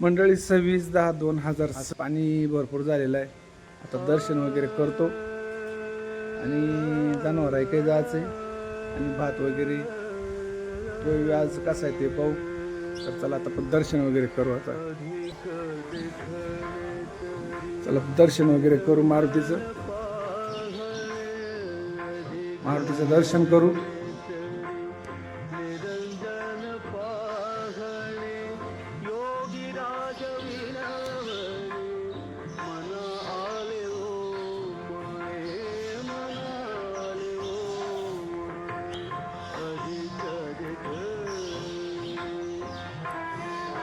मंडळी सव्वीस दहा दोन हजार पाणी भरपूर झालेलं आहे. आता दर्शन वगैरे करतो. आणि जनावर आहे काही जायचं आहे. आणि भात वगैरे. तो आज कसा आहे ते पाहू. तर चला आता पण दर्शन वगैरे करू आता. चला दर्शन वगैरे करू मारुतीचं. मारुतीचं दर्शन करू.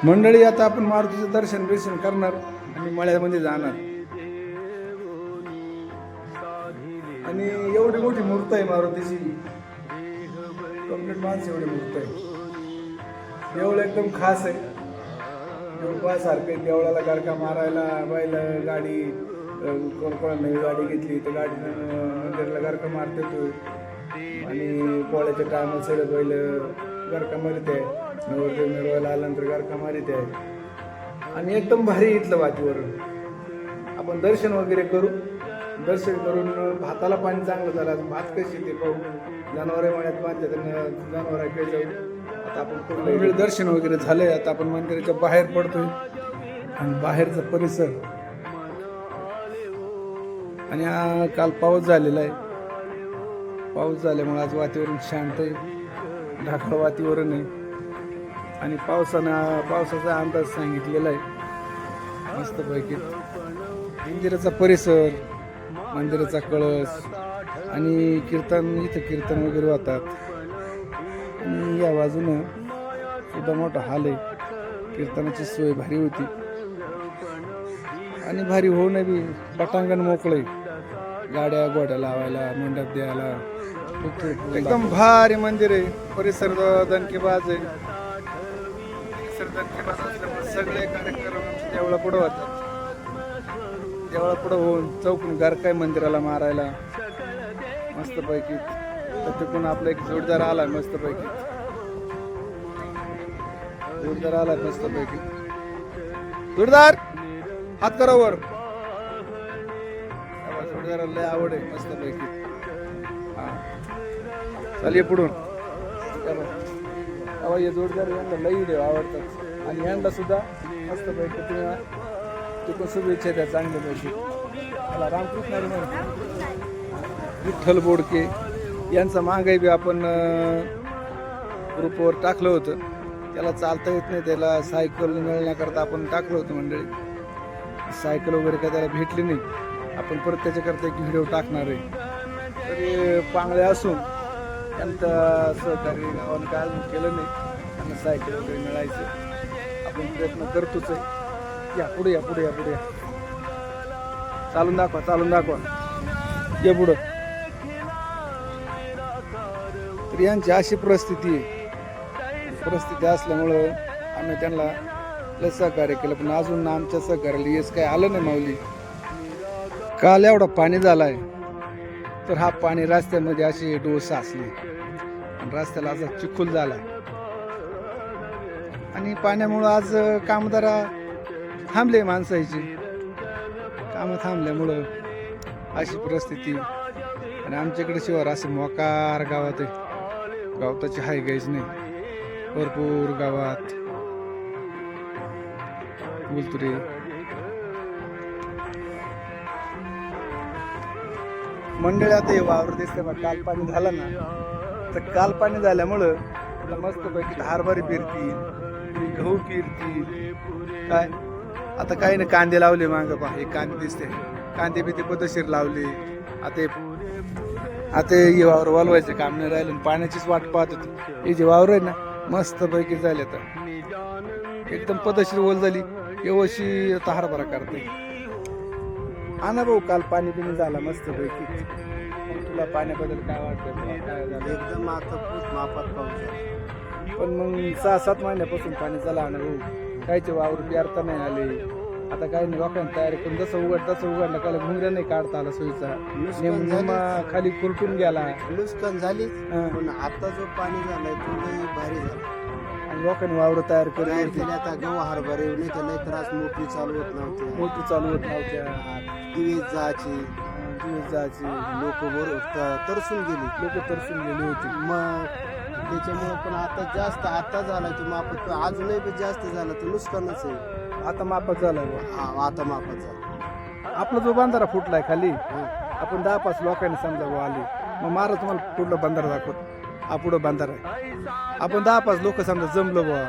मंडळी आता आपण मारुतीचं दर्शन बिर्शन करणार आणि मळ्यामध्ये जाणार. आणि एवढी मोठी मूर्त आहे मारुतीची. कंप्लीट माणसं एवढी मूर्त आहे. देवळ एकदम खास आहे. सारखं देवळाला गडका मारायला बैल गाडी अं, कोण नवी गाडी घेतली तर गाडीनं मंदिरला गरका मारते तू आणि पोळ्याच्या टायमात सगळं बैल गरका मारते. आहे नवरदेव मिरवायला आल्यानंतर गरका ते आहे आणि एकदम भारी इथलं वातावरण. आपण दर्शन वगैरे करू. दर्शन करून भाताला पाणी चांगलं झालं भात कशी ते पाहू. जनावरे मळ्यात बांधले त्यांना जनावर जाऊ. आता आपण पूर्ण वेळ दर्शन वगैरे झालंय. आता आपण मंदिराच्या बाहेर पडतोय. आणि बाहेरचा परिसर. आणि काल पाऊस झालेला आहे. पाऊस झाल्यामुळे आज वातावरण शांत आहे. ढाकळ वातावरण आहे. आणि पावसानं पावसाचा अंदाज सांगितलेला आहे. मस्तपैकी. मंदिराचा परिसर मंदिराचा कळस आणि कीर्तन इथं कीर्तन वगैरे होतात. आणि या बाजूनं सुद्धा मोठा हाल आहे. कीर्तनाची सोय भारी होती. आणि भारी होऊन बी पटांगण मोकळं गाड्या गोड्या लावायला मंडप द्यायला. एकदम भारी मंदिर आहे. परिसर दणकेबाज आहे. परिसर असल्यामुळे सगळे कार्यक्रम देवळा पुढं होतात. देवळा पुढं होऊन चौकून गारकाय मंदिराला मारायला मस्तपैकी. तर तिकडून आपला एक जोडदार आला मस्तपैकी. जोडदार आला मस्तपैकी. जोडदार हात करा वर. जोडदाराला लय आवड आहे मस्तपैकी. हा. चाल ये पुढून. तेव्हा हे जोडदार यांना लई देव आवडतात. आणि यांना सुद्धा मस्तपैकी तुम्ही तिकडून शुभेच्छा द्या चांगल्यापैकी मला रामकृष्ण विठ्ठल बोडके यांचं मागाई बी आपण ग्रुपवर टाकलं होतं. त्याला चालता येत नाही त्याला सायकल मिळण्याकरता आपण टाकलं होतं मंडळी. सायकल वगैरे काय त्याला भेटली नाही. आपण परत त्याच्याकरता एक व्हिडिओ टाकणार आहे. तरी पांगळे असून त्यांचं सहकार्य गावानं काय अजून केलं नाही. त्यांना सायकल वगैरे मिळायचं. आपण प्रयत्न करतोच आहे. या पुढे या पुढे या पुढे. या चालून दाखवा चालून दाखवा. ये पुढं. तर यांची अशी परिस्थिती आहे. परिस्थिती असल्यामुळं आम्ही त्यांना लय सहकार्य केलं. पण अजून आमच्या सहकार्याला यश काय आलं नाही माऊली. काल एवढा पाणी झालाय. तर हा पाणी रस्त्यामध्ये असे डोस असले रस्त्याला असा चिखूल झाला. आणि पाण्यामुळं आज कामदारा थांबले माणसाची कामं थांबल्यामुळं अशी परिस्थिती. आणि आमच्याकडे शिवार असे मोकार गावात आहे. गावताची हाय गायच नाही. भरपूर गावात. बोलतो मंडळी आता हे वावर दिसते बा काल पाणी झालं ना. तर काल पाणी झाल्यामुळं तुला मस्तपैकी हरभरी पेरतील गहू पेरतील काय? आता काही नाही कांदे लावले मागं पहा. हे कांदे दिसते. कांदे बी ते पदशीर लावले. आता हे- आता हे वावर वालवायचं काम नाही राहिलं आणि पाण्याचीच वाट पाहत होती. हे जे वावर आहे ना मस्त पैकी झाले तर एकदम पदशीर ओल झाली. एवशी आता हरभरा करते. आणा भाऊ काल पाणी पिणी झाला मस्त पैकी तुला पाण्याबद्दल काय वाटतं तुला काय झालं एकदम आता खूप मापात पाऊस. पण मग सहा सात महिन्यापासून पाणी झाला ना भाऊ कायचे वावर पेरता नाही आले. आता काही नाही लोकांनी तयारी करून जसं उघड तसं उघडलं. काल घुंगऱ्या नाही काढता आला सोयीचा. नेम नेमा खाली खुरटून गेला. नुकसान झाली. हा. पण आता जो पाणी झालाय तो लई भारी झाला. आणि लोकांनी वावर तयार केले आता गहू हरभरे नाही तर लय त्रास मोठी चालू होत नव्हते. मोठी चालू होत नव्हत्या दिवेस जायची दिवस जायचे लोक वर तरसून गेली. लोक तरसून गेली होती. मग त्याच्यामुळे पण आता जास्त आता झाला तो माफत अजूनही पण जास्त झाला तर नुकसानच आहे. आता मापात झालाय बुवा. हा, आता माफत झाला. आपला जो बांधारा फुटलाय खाली. आपण दहा पाच लोकांनी समजा बुवा आली. मग मारा तुम्हाला पुढला बांधारा दाखवत. हा पुढं बांधारा आहे. आपण दहा पाच लोक समजा जमलो बुवा.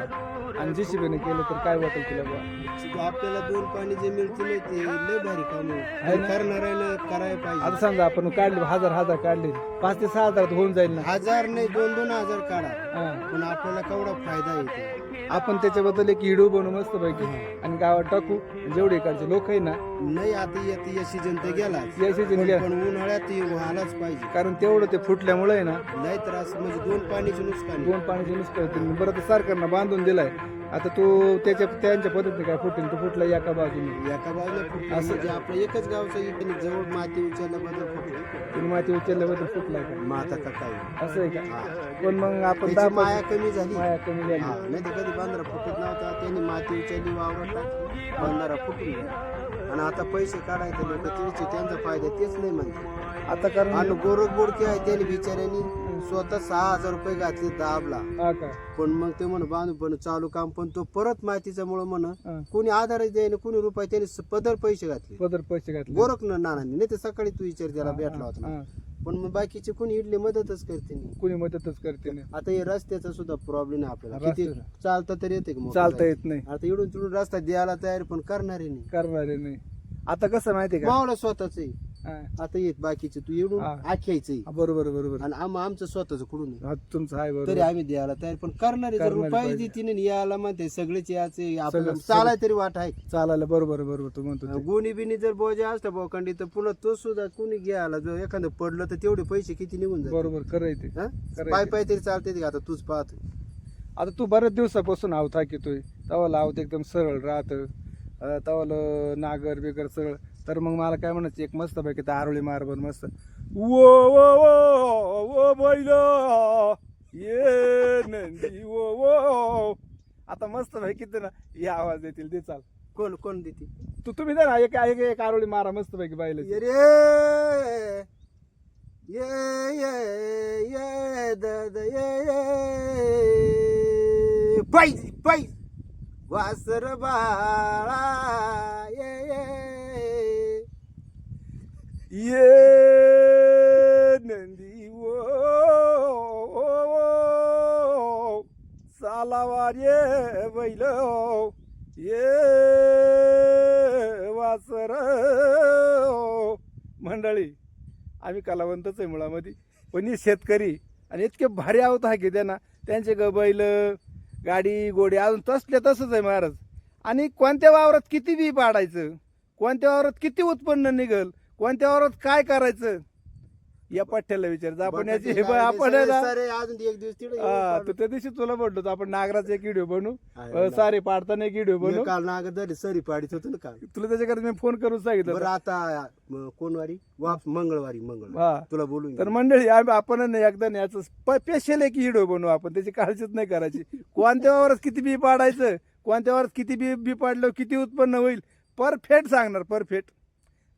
आणि जीसीबीने केलं तर काय वाटेल तुला बुवा? आपल्याला दोन पाणी जे मिळतील ते लय भारी काम आहे. ना? करणाऱ्याला करायला आता पाहिजे समजा आपण काढले हजार हजार काढले. पाच ते सहा हजारात होऊन जाईल ना. हजार नाही दोन दोन हजार काढा. हा. पण आपल्याला केवढा फायदा येतो आपण त्याच्याबद्दल एक व्हिडिओ बनवू मस्त पैकी आणि गावात टाकू. जेवढे इकडचे लोक आहे ना नाही आता येते या सीजन तर गेला या season गेला. पण उन्हाळ्यात व्हायलाच पाहिजे. कारण तेवढं ते फुटल्यामुळे आहे ना लय त्रास म्हणजे दोन पाणीचे नुकसान. दोन पाण्याचे नुसतं होतील बरं तर सरकारनं बांधून दिलाय. आता तो त्याच्या त्यांच्या पद्धतीने काय फुटेल? तो फुटला एका बाजूने. एका बाजूला फुटलं. असं- म्हणजे आपलं एकच गावचं इकडे जवळ माती उचलल्याबद्दल फुटलं. माती उचलल्याबद्दल फुटलाय का? मग आता का काय असं आहे का. पण मग आपण त्याची माया कमी झाली. माया कमी झाली. हा, नाही तर कधी बांधारा फुटत नव्हता. त्यांनी माती उचलली वावरात टाकली. बांधारा फुटून गेला आणि आता पैसे काढायचे लोक त्यांचे त्यांचा फायदा तेच नाही म्हणते. आता कारण आणि गोरख बोडके आहे त्यांनी बिचाऱ्यांनी स्वतः सहा हजार रुपये घातले दाबला. हा का? पण मग ते म्हण बांधू पण चालू काम. पण तो परत मातीचा मुळे म्हण. कोणी आधारच द्यायला कोणी रुपये त्यांनी स- पदर पैसे घातले. पदर पैसे घातले. गोरख नानांनी नाही तर सकाळी तू विचार त्याला भेटला होता हा. पण मग बाकीचे कोणी इडले मदतच करते नाही. कोणी मदतच करते नाही. आता हे रस्त्याचा सुद्धा प्रॉब्लेम आहे आपल्याला. किती रस्त्याचा. चालता तर येते का मग चालता येत नाही. आता इडून तिडून रस्ता द्यायला तयार पण करणारे नाही. करणारे नाही. आता कसं माहितीये का? मावला स्वतःच. आता येत बाकीचे तू इडून हा. आख्यायचं बरोबर बरोबर आणि आम आमचं स्वतःच कुठून आहे. हा, तुमचं आहे तरी बरोबर आम्ही द्यायला तयार पण करणारे जर करणारे रुपये पाहिजे. देतीने आणि यायला म्हणते सगळेच याचे आपल्याला सगळं- चालाय तरी वाट आहे चालायला बरोबर बरोबर तू म्हणतो ते. गुणी बिनी जर बोजा असता बोखंडी तर पुन्हा तो सुद्धा कुणी घ्यायला जर एखादं पडलं तर तेवढे पैसे किती निघून जातात बरोबर खरं आहे ते हा? खरं आहे पाय ते. पाय तरी चालते ते आता तूच पाहतो आता तू बऱ्याच दिवसापासून आव थाकितोय तवा लावत एकदम सरळ राहत तवाला नागर बिगर सरळ तर मग मला काय म्हणायचं एक मस्त पैकी त्या आरोळी मारबर मस्त. वो वो वो वो बैल ये नंदी वो वो. आता मस्त पैकी ते ना हे आवाज देतील ते चाल. कोण कोण देते तू तुम्ही द्या ना एक एक एक आरोळी मारा मस्त पैकी बाईल ये रे ये ये ये द द ये ये. पाहिजे पाहिजे वासर बाळा ये ये. ये नंदी वो सालावार ये बैल ये वासर मंडळी आम्ही कलावंतच आहे मुळामध्ये. पण हे शेतकरी आणि इतके भारी आहोत हा की ना त्यांचे ग बैल गाडी गोडी अजून तसले तसंच आहे महाराज. आणि कोणत्या वावरात किती बी पाडायचं? कोणत्या वावरात किती उत्पन्न निघल? कोणत्या वावरात काय करायचं? या पठ्ठ्याला विचारायचं आपण याची हे बघ, आपण आहे ना सारे अजून एक दिवस तिकडे हा, तर त्या दिवशी तुला म्हटलं होतं आपण नागराचा एक व्हिडिओ बनवू. आहे अ, सारे पाडताना एक व्हिडिओ बनवू. काल नाग झाली सरी पाडीत होतो ना काल. तुला त्याच्याकडे मी फोन करून सांगितलं बरं होतं. आता म, कोण वारी वाप मंगळवारी मंगळवारी. हा. तुला बोलून तर मंडळी आम्ही आपण ना एकदा ना याचं स्पेशल एक व्हिडिओ बनवू आपण. त्याची काळजीच नाही करायची. कोणत्या वावरात किती बी पाडायचं कोणत्या वावरात किती बी बी पाडलं किती उत्पन्न होईल परफेक्ट सांगणार परफेक्ट.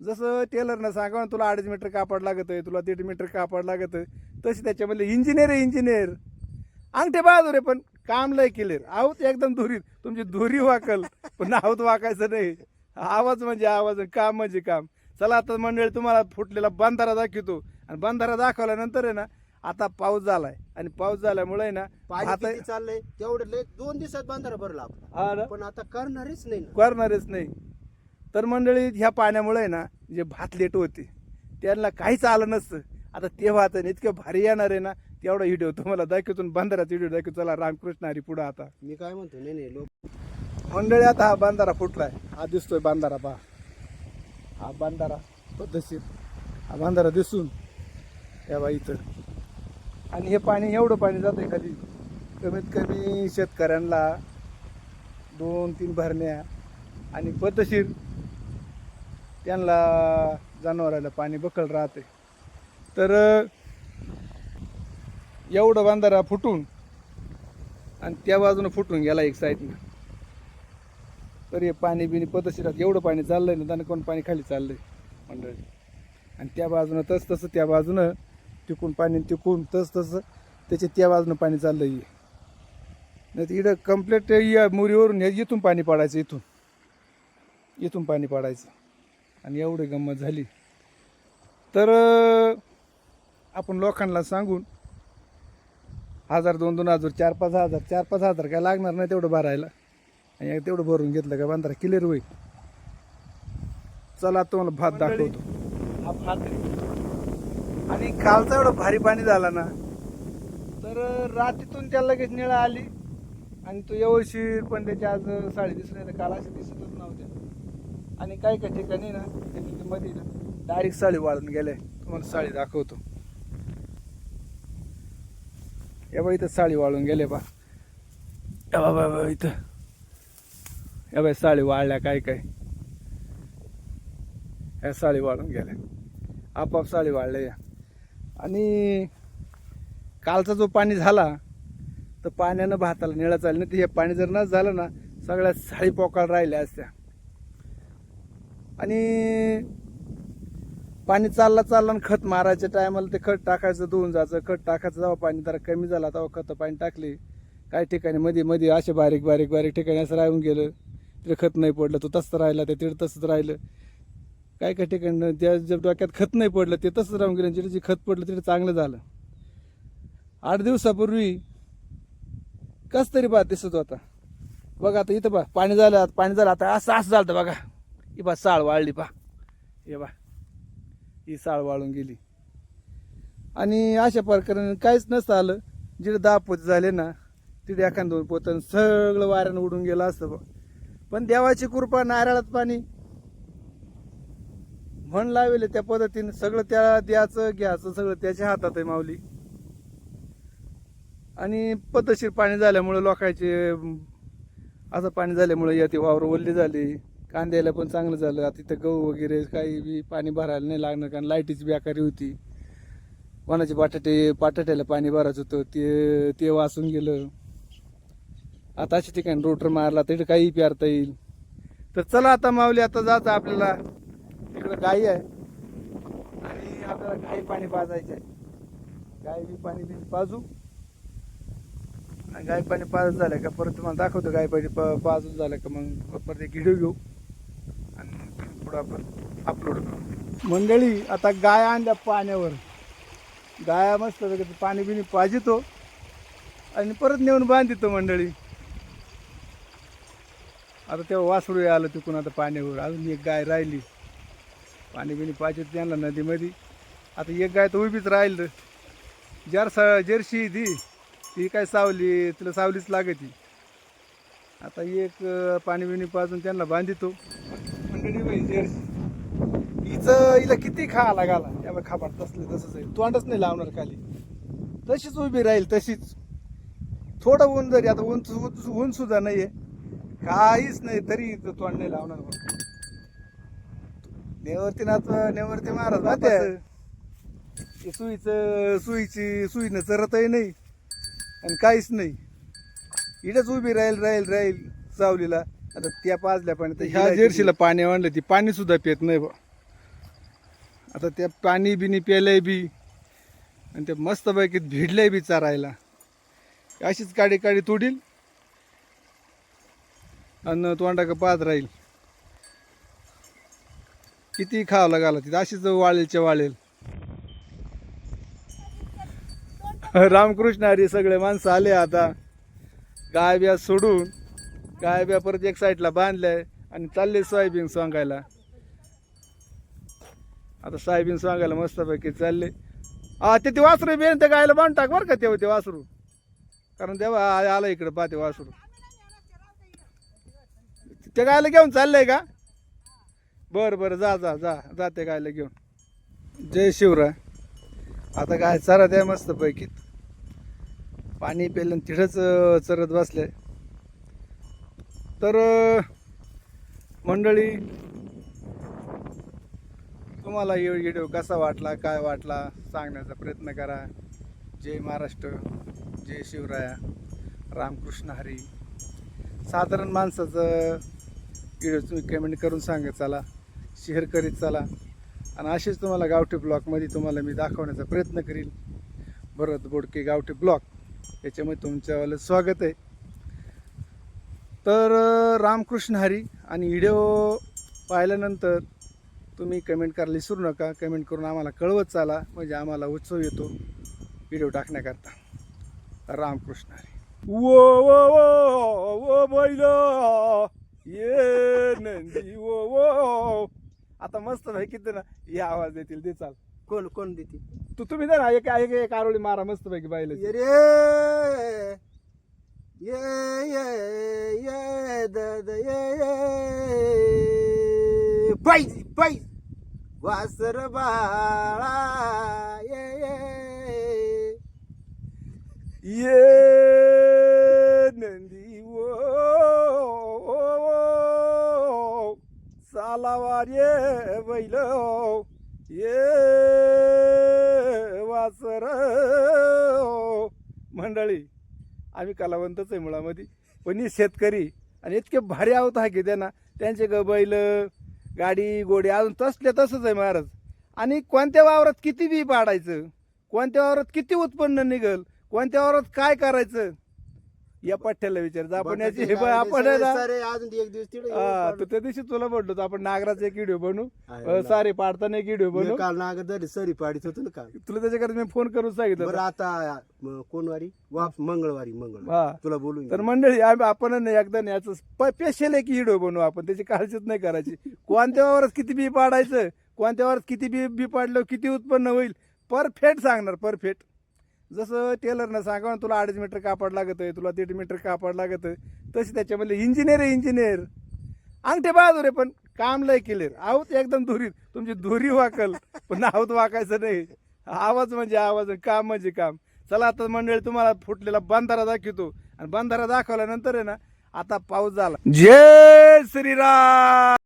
जसं टेलरनं सांगा तुला अडीच मीटर कापड लागत आहे तुला दीड मीटर कापड लागत आहे तशी त्याच्यामधले इंजिनियर आहे इंजिनियर अंगठे बहादूर आहे पण काम लय क्लिअर आहोत एकदम धुरी तुमची धुरी वाकल पण आहोत वाकायचं नाही. आवाज म्हणजे आवाज काम म्हणजे काम. चला आता मंडळी तुम्हाला फुटलेला बंधारा दाखवतो. आणि बंधारा दाखवल्यानंतर आहे ना आता पाऊस झालाय. आणि पाऊस झाल्यामुळे ना आता चाललंय? तेवढं लय दोन दिवसात बांधारा भरला? पण आता करणारच नाही. करणारच नाही. तर मंडळी ह्या पाण्यामुळे आहे ना जे भात लेट होते त्यांना काहीच आलं नसतं. आता ते भात आहे इतकं भारी येणार आहे ना तेवढा व्हिडिओ तुम्हाला दाखवतो बंधाराचा व्हिडिओ दाखवतो. चला रामकृष्ण हरी पुढं आता. मी काय म्हणतो नाही नाही लोक मंडळी आता हा बांधारा फुटलाय. हा दिसतोय बांधारा पहा. हा बांधारा पद्धतशीर. हा बांधारा दिसून या बा इथं. आणि हे पाणी एवढं पाणी जातंय खाली. कमीत कमी शेतकऱ्यांना दोन तीन भरण्या आणि पद्धतशीर त्यांना जनावराला पाणी बकल राहते. तर एवढं बांधारा फुटून आणि त्या बाजूनं फुटून गेला एक साईडनं. तर हे पाणी बिणी पदशिरात एवढं पाणी चाललंय ना त्यानं कोण पाणी खाली चाललंय मंडळी. आणि त्या बाजूनं तस तसं त्या बाजूनं टिकून पाणी टिकून तस तसं त्याच्या त्या बाजूनं पाणी चाललंय आहे नाही तर इकडं कंप्लीट या मुरीवरून हे इथून पाणी पाडायचं इथून. इथून पाणी पाडायचं. आणि एवढी गंमत झाली. तर आपण लोकांना सांगून हजार दोन दोन हजार चार पाच हजार चार पाच हजार काय लागणार नाही तेवढं भरायला. आणि तेवढं भरून घेतलं का बांधारा क्लिअर होईल. चला तुम्हाला भात दाखवतो. हा भात आणि कालचा एवढं भारी पाणी झाला ना तर रात्रीतून त्याला लगेच निळा आली. आणि तो यवशीर पण त्याच्या आज साडी दिसली काल अशी दिसतच नव्हत्या आणि काही काही ठिकाणी ना मध्ये ना डायरेक्ट साडी वाळून गेल्या. तुम्हाला साडी दाखवतो. या बाई इथं साडी वाळून गेले बा. या बाबा बाबा इथं. या बाई साडी वाळल्या काय काय. ह्या साडी वाळून गेल्या. आपाप साडी वाळल्या या. आणि कालचा जो पाणी झाला तर पाण्यानं भाताला निळा चालली नाही तर हे पाणी जर न झालं ना सगळ्या साडी पोकाळ राहिल्या असत्या. आणि पाणी चालला चालला आणि खत मारायच्या टायमाला ते खत टाकायचं धुवून जायचं. खत टाकायचं जेव्हा पाणी जरा कमी झाला तेव्हा खत पाणी टाकले. काही ठिकाणी मध्ये मध्ये असे बारीक बारीक बारीक ठिकाणी असं राहून गेलं. तिथे खत नाही पडलं तो तसं राहिला ते तिथं तसंच राहिलं. काही काही ठिकाणी त्या ज्या डोक्यात खत नाही पडलं ते तसंच राहून गेलं जिथे जे खत पडलं तिथे चांगलं झालं. आठ दिवसापूर्वी कस तरी बा दिसत होता. बघा आता इथं बा पाणी झालं आता पाणी झालं आता असं असं झालं बघा. ही बा साळ वाळली पा हे बा ही साळ वाळून गेली. आणि अशा प्रकारे काहीच नसतं आलं. जिथे दहा पोत झाले ना तिथे एखाद दोन पोतं सगळं वाऱ्यानं उडून गेलं असतं बा. पण देवाची कृपा नारळात पाणी. म्हण लावले त्या पद्धतीने सगळं त्या द्यायचं घ्यायचं सगळं त्याच्या हातात आहे माऊली. आणि पद्धतशीर पाणी झाल्यामुळे लोकांचे असं पाणी झाल्यामुळे या ते वावर ओल्ली झाली. कांद्याला पण चांगलं झालं. आता तिथं गहू वगैरे काही बी पाणी भरायला नाही लागणार कारण लाईटीची बेकारी होती. कोणाचे बटाटे बटाट्याला पाणी भरायचं होतं. ते ते वाचून गेलं. आता अशा ठिकाणी रोटर मारला तिकडे काही पेरता येईल. तर चला आता माऊली आता जायचं आपल्याला. तिकडं गाई आहे. आणि आपल्याला गाई पाणी पाजायचं आहे. गाई बी पाणी बी पाजू. गाय पाणी पाजून झालं का परत तुम्हाला दाखवतो गाय पाणी प- पाजून झालं का मग परत एक घेऊ. आणि आपण अपलोड करू. मंडळी आता गाय आणल्या पाण्यावर. गाया मस्त पाणी बिणी पाजितो आणि परत नेऊन बांधितो मंडळी. आता तेव्हा वासरू आलं तिकून आता पाण्यावर. अजून एक गाय राहिली. पाणी बिणी पाजित त्यांना नदीमध्ये. आता एक गाय तर उभीच राहील जर जर्शी दी ती काय सावली तिला सावलीच लागती. आता एक पाणी बिणी पाजून त्यांना बांधितो. बाई जर्सी हिचं हिला किती खा लागाला या खाबाट तसले तसंच आहे. तोंडच नाही लावणार खाली. तशीच उभी राहील तशीच. थोडं ऊन जरी आता ऊन ऊन- सुद्धा नाहीये. काहीच नाही तरी तोंड नाही लावणार बा. नेवरती नाच नेवरती महाराज माते सुईचं सुईची सुईनं चरतही नाही आणि काहीच नाही. इथेच उभी राहील राहील राहील सावलीला आता त्या पाजल्या पाणी तर ह्या जर्शीला पाणी आणलं ती पाणी सुद्धा पित नाही बा. आता त्या पाणी बिनी प्यायलंय बी आणि ते मस्त पैकी भिडलंय बी चारायला. अशीच काडी काडी तुडील आणि तोंडा का पाहत राहील. किती खावं लागाला तिथं अशीच वाळेलच्या वाळेल. रामकृष्ण हरी सगळे माणसं आले आता. गाय बिया सोडून काय बिया परत एक साईडला बांधलंय आणि चालले सोयाबीन सोंगायला. आता सोयाबीन सोंगायला मस्तपैकी चालले. हा ते ते वासरू बेन त्या गायला बांध टाक बरं का तेव्हा ते वासरू. कारण तेव्हा आ- आलं इकडं पा ते वासरू. त्या गायला घेऊन चाललंय का? बरं बरं जा जा जा जा ते गायला घेऊन. जय शिवराय. आता गाय चरा द्या मस्तपैकी पाणी पेलं तिथंच चरत बसले. तर मंडळी तुम्हाला हे व्हिडिओ कसा वाटला काय वाटला सांगण्याचा प्रयत्न करा. जय महाराष्ट्र जय शिवराया रामकृष्ण हरी. साधारण माणसाचं व्हिडिओ तुम्ही कमेंट करून सांगत चला. शेअर करीत चला. आणि असेच तुम्हाला गावठी ब्लॉकमध्ये तुम्हाला मी दाखवण्याचा प्रयत्न करील. भरत बोडके गावठी ब्लॉक याच्यामध्ये तुमच्यावालं स्वागत आहे. तर रामकृष्ण हरी आणि व्हिडिओ पाहिल्यानंतर तुम्ही कमेंट करायला विसरू नका. कमेंट करून आम्हाला कळवत चाला. म्हणजे आम्हाला उत्सव येतो व्हिडिओ टाकण्याकरता. रामकृष्ण हरी. वो वो वो वो बैल. ये नंदी वो वो. आता मस्त भाई किती ना हे आवाज देतील ते चाल. कोण कोण देते तू तुम्ही दे ना एक एक एक आरोळी मारा मस्त पैकी बाईल ये रे ये ये ये दद ये बाई बाई वासर बाळा ये ये. ये नंदी ओ सालावार ये बैल ये वासर मंडळी आम्ही कलावंतच आहे मुळामध्ये. पण हे शेतकरी आणि इतके भारी आहोत हा की ना त्यांचे ग बैल गाडी गोडी अजून तसले तसंच आहे महाराज. आणि कोणत्या वावरात किती बी पाडायचं? कोणत्या वावरात किती उत्पन्न निघल? कोणत्या वावरात काय करायचं? या पठ्ठ्याला विचारायचं आपण याची हे बघ, आपण आहे ना. सारे अजून एक दिवस तिकडे हा, तर त्या दिवशी तुला म्हटलं होतं आपण नागराचा एक व्हिडिओ बनवू. आहे अ. सारे पाडताना एक व्हिडिओ बनवू. काल नागदरी सरी पाडीत होतो ना काल. तुला त्याच्याकडे मी फोन करून सांगितलं बरं. आता म, कोण वारी वाप मंगळवारी. हा. मंगळवारी तुला बोलून तर मंडळी आम्ही आपण ना एकदा ना याचं स्पेशल एक व्हिडिओ बनवू आपण. त्याची काळजीच नाही करायची. कोणत्या वावरात किती बी पाडायचं कोणत्या वावरात किती बी बी पाडलं किती उत्पन्न होईल परफेक्ट सांगणार परफेक्ट. जसं टेलरनं सांगा तुला अडीच मीटर कापड लागत आहे तुला दीड मीटर कापड लागत आहे तशी त्याच्यामध्ये इंजिनियर आहे इंजिनियर अंगठे बहादूर आहे पण काम लय केले. आहोत एकदम धुरीत. तुमची धुरी वाकल पण आहोत वाकायचं नाही. आवाज म्हणजे आवाज काम म्हणजे काम. चला आता मंडळी तुम्हाला फुटलेला बंधारा दाखवतो. आणि बंधारा दाखवल्यानंतर आहे ना आता पाऊस झाला. जय श्रीराम!